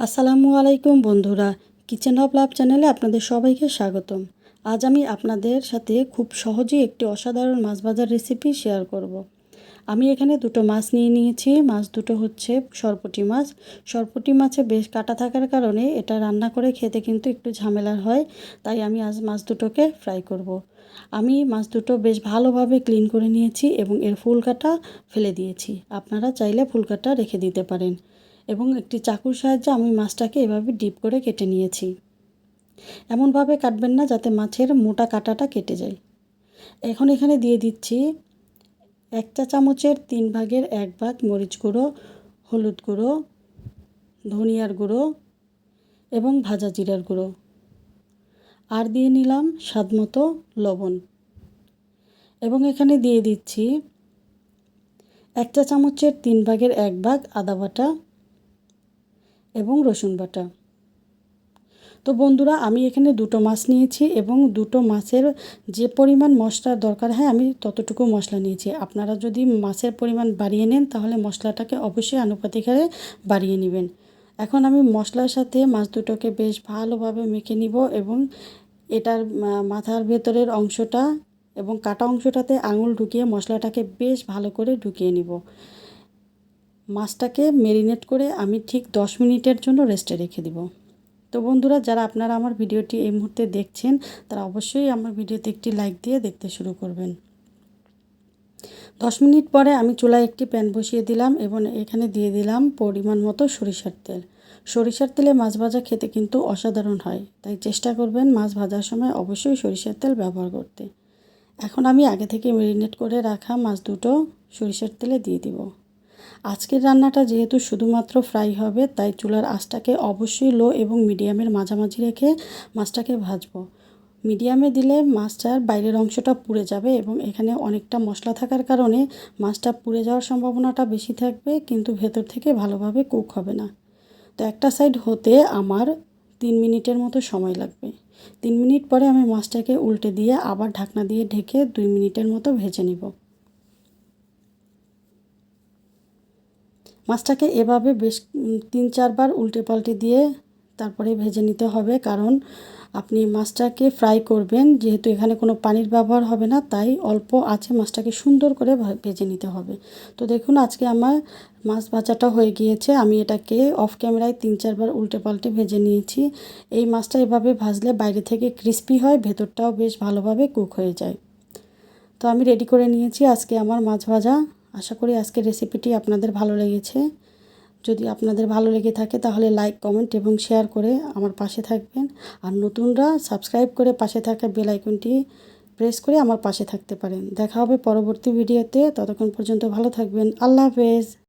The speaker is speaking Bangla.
আসসালামু আলাইকুম বন্ধুরা, কিচেন অফ লাভ চ্যানেলে আপনাদের সবাইকে স্বাগতম। আজ আমি আপনাদের সাথে খুব সহজেই একটি অসাধারণ মাছ ভাজার রেসিপি শেয়ার করব। আমি এখানে দুটো মাছ নিয়ে নিয়েছি। মাছ দুটো হচ্ছে সরপুটি মাছ। সরপুটি মাছে বেশ কাটা থাকার কারণে এটা রান্না করে খেতে কিন্তু একটু ঝামেলার হয়, তাই আমি আজ মাছ দুটোকে ফ্রাই করব। আমি মাছ দুটো বেশ ভালোভাবে ক্লিন করে নিয়েছি এবং এর ফুল কাটা ফেলে দিয়েছি। আপনারা চাইলে ফুল কাটা রেখে দিতে পারেন। এবং একটি চাকুর সাহায্যে আমি মাছটাকে এভাবে ডিপ করে কেটে নিয়েছি। এমনভাবে কাটবেন না যাতে মাছের মোটা কাটাটা কেটে যায়। এখন এখানে দিয়ে দিচ্ছি এক চা চামচের তিন ভাগের এক ভাগ মরিচ গুঁড়ো, হলুদ গুঁড়ো, ধনিয়ার গুঁড়ো এবং ভাজা জিরার গুঁড়ো। আর দিয়ে নিলাম স্বাদ মতো লবণ। এবং এখানে দিয়ে দিচ্ছি এক চা চামচের তিন ভাগের এক ভাগ আদা বাটা এবং রসুন বাটা। তো বন্ধুরা, আমি এখানে দুটো মাছ নিয়েছি এবং দুটো মাছের যে পরিমাণ মশলার দরকার হয়, আমি ততটুকু মশলা নিয়েছি। আপনারা যদি মাছের পরিমাণ বাড়িয়ে নেন, তাহলে মশলাটাকে অবশ্যই আনুপাতিক হারে বাড়িয়ে নেবেন। এখন আমি মশলার সাথে মাছ দুটোকে বেশ ভালোভাবে মেখে নিব এবং এটার মাথার ভেতরের অংশটা এবং কাটা অংশটাতে আঙুল ঢুকিয়ে মশলাটাকে বেশ ভালো করে ঢুকিয়ে নিব। মাছটাকে মেরিনেট করে আমি ঠিক দশ মিনিটের জন্য রেস্টে রেখে দিব। তো বন্ধুরা, যারা আপনারা আমার ভিডিওটি এই মুহূর্তে দেখছেন, তারা অবশ্যই আমার ভিডিওতে একটি লাইক দিয়ে দেখতে শুরু করবেন। দশ মিনিট পরে আমি চুলায় একটি প্যান বসিয়ে দিলাম এবং এখানে দিয়ে দিলাম পরিমাণ মতো সরিষার তেল। সরিষার তেলে মাছ ভাজা খেতে কিন্তু অসাধারণ হয়, তাই চেষ্টা করবেন মাছ ভাজার সময় অবশ্যই সরিষার তেল ব্যবহার করতে। এখন আমি আগে থেকে মেরিনেট করে রাখা মাছ দুটো সরিষার তেলে দিয়ে দিব। আজকের রান্নাটা যেহেতু শুধুমাত্র ফ্রাই হবে, তাই চুলার আঁচটাকে অবশ্যই লো এবং মিডিয়ামের মাঝামাঝি রেখে মাছটাকে ভাজবো। মিডিয়ামে দিলে মাছটার বাইরের অংশটা পুড়ে যাবে এবং এখানে অনেকটা মশলা থাকার কারণে মাছটা পুড়ে যাওয়ার সম্ভাবনাটা বেশি থাকবে, কিন্তু ভেতর থেকে ভালোভাবে কুক হবে না। তো একটা সাইড হতে আমার তিন মিনিটের মতো সময় লাগবে। তিন মিনিট পরে আমি মাছটাকে উল্টে দিয়ে আবার ঢাকনা দিয়ে ঢেকে দুই মিনিটের মতো ভেজে নিব। মাছটাকে এভাবে বেশ তিন চারবার উল্টে পাল্টে দিয়ে তারপরে ভেজে নিতে হবে। কারণ আপনি মাছটাকে ফ্রাই করবেন, যেহেতু এখানে কোনো পানির ব্যবহার হবে না, তাই অল্প আছে মাছটাকে সুন্দর করে ভেজে নিতে হবে। তো দেখুন, আজকে আমার মাছ ভাজাটা হয়ে গিয়েছে। আমি এটাকে অফ ক্যামেরায় তিন চারবার উল্টে পাল্টে ভেজে নিয়েছি। এই মাছটা এভাবে ভাজলে বাইরে থেকে ক্রিস্পি হয়, ভেতরটাও বেশ ভালোভাবে কুক হয়ে যায়। তো আমি রেডি করে নিয়েছি আজকে আমার মাছ ভাজা। আশা করি আজকের রেসিপিটি আপনাদের ভালো লেগেছে। যদি আপনাদের ভালো লেগে থাকে তাহলে লাইক কমেন্ট এবং শেয়ার করে আমার পাশে থাকবেন। আর নতুনরা সাবস্ক্রাইব করে পাশে থাকা বেল আইকনটি প্রেস করে আমার পাশে থাকতে পারেন। দেখা হবে পরবর্তী ভিডিওতে ততক্ষণ পর্যন্ত ভালো থাকবেন। আল্লাহ হাফেজ।